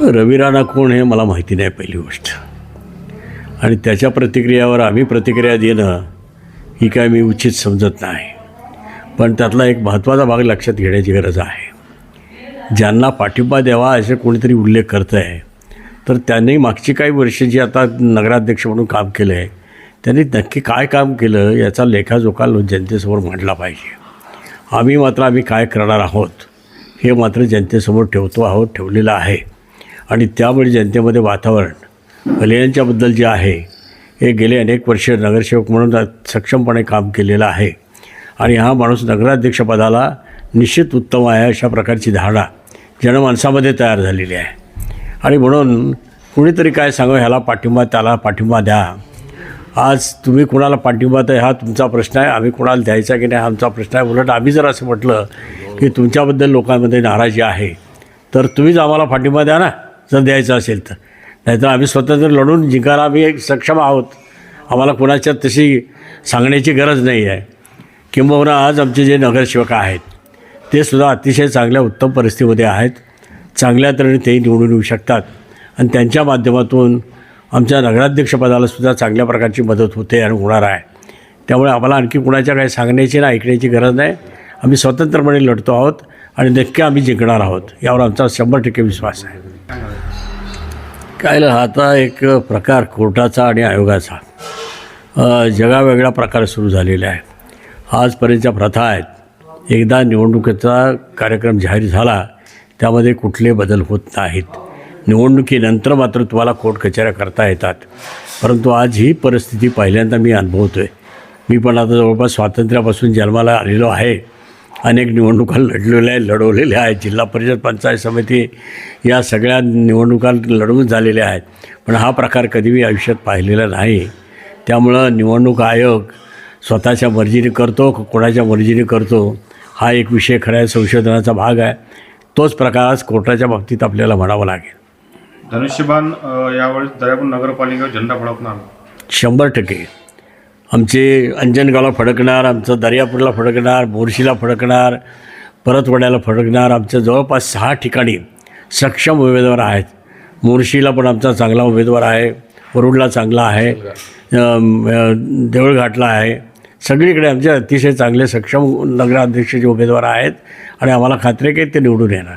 रवी राणा कोण हे मला माहिती नाही पहिली गोष्ट. आणि त्याच्या प्रतिक्रियावर आम्ही प्रतिक्रिया देणं ही काय मी उचित समजत नाही. पण त्यातला एक महत्त्वाचा भाग लक्षात घेण्याची गरज आहे. ज्यांना पाठिंबा द्यावा असे कोणीतरी उल्लेख करत आहे तर त्यांनी मागची काही वर्षे जी आता नगराध्यक्ष म्हणून काम केलं आहे त्यांनी नक्की काय काम केलं याचा लेखाजोखा जनतेसमोर मांडला पाहिजे. आम्ही मात्र आम्ही काय करणार आहोत हे मात्र जनतेसमोर ठेवतो आहोत ठेवलेलं आहे. आणि त्यामुळे जनतेमध्ये वातावरण. कल्याणच्याबद्दल जे आहे हे गेले अनेक वर्ष नगरसेवक म्हणून सक्षमपणे काम केलेलं आहे. आणि हा माणूस नगराध्यक्षपदाला निश्चित उत्तम आहे अशा प्रकारची धारणा जनमानसामध्ये तयार झालेली आहे. आणि म्हणून कुणीतरी काय सांगू ह्याला पाठिंबा त्याला पाठिंबा द्या. आज तुम्ही कुणाला पाठिंबा द्या हा तुमचा प्रश्न आहे आम्ही कुणाला द्यायचा की नाही हा आमचा प्रश्न आहे. उलट आम्ही जर असं म्हटलं की तुमच्याबद्दल लोकांमध्ये नाराजी आहे तर तुम्हीच आम्हाला पाठिंबा द्या ना. जर द्यायचं असेल तर. नाहीतर आम्ही स्वतंत्र लढून जिंकायला आम्ही एक सक्षम आहोत. आम्हाला कुणाच्या तशी सांगण्याची गरज नाही आहे. किंबहुना आज आमचे जे नगरसेवक आहेत ते सुद्धा अतिशय चांगल्या उत्तम परिस्थितीमध्ये आहेत. चांगल्या तऱ्हेने तेही निवडून येऊ शकतात. आणि त्यांच्या माध्यमातून आमच्या नगराध्यक्षपदाला सुद्धा चांगल्या प्रकारची मदत होते आणि होणार आहे. त्यामुळे आम्हाला आणखी कुणाच्या काही सांगण्याची ना ऐकण्याची गरज नाही. आम्ही स्वतंत्रपणे लढतो आहोत आणि नक्की आम्ही जिंकणार आहोत. यावर आमचा शंभर टक्के विश्वास आहे. कायला आता एक प्रकार कोर्टाचा आणि आयोगाचा. जगावेगळा प्रकार सुरू झालेला आहे आजपर्यंतच्या प्रथा आहेत. एकदा निवडणुकीचा कार्यक्रम जाहीर झाला त्यामध्ये कुठले बदल होत नाहीत. निवडणुकीनंतर मात्र तुम्हाला कोर्ट कचऱ्या करता येतात. परंतु आज ही परिस्थिती पहिल्यांदा मी अनुभवतो आहे मी पण आता जवळपास स्वातंत्र्यापासून जन्माला आलेलो आहे. अनेक निवडणुका लढलेल्या आहेत लढवलेल्या आहेत. जिल्हा परिषद पंचायत समिती या सगळ्या निवडणुका लढवून झालेल्या आहेत. पण हा प्रकार कधी मी आयुष्यात पाहिलेला नाही. त्यामुळं निवडणूक आयोग स्वतःच्या मर्जीने करतो कोणाच्या मर्जीने करतो हा एक विषय खऱ्या संशोधनाचा भाग आहे. तोच प्रकार आज कोर्टाच्या बाबतीत आपल्याला म्हणावा लागेल. धनुष्यबाण अ, यावेळेस दर्यापूर नगरपालिकेवर झेंडा फडकणार. शंभर टक्के. आमचे अंजनगावला फडकणार आमचं दर्यापूरला फडकणार बोरशीला फडकणार परतवाड्याला फडकणार आमच्या जवळपास सहा ठिकाणी सक्षम उमेदवार आहेत. मोर्शीला पण आमचा चांगला उमेदवार आहे वरुडला चांगला आहे देऊळघाटला आहे. सगळीकडे आमचे अतिशय चांगले सक्षम नगराध्यक्षाचे उमेदवार आहेत आणि आम्हाला खात्री आहे की ते निवडून येणार.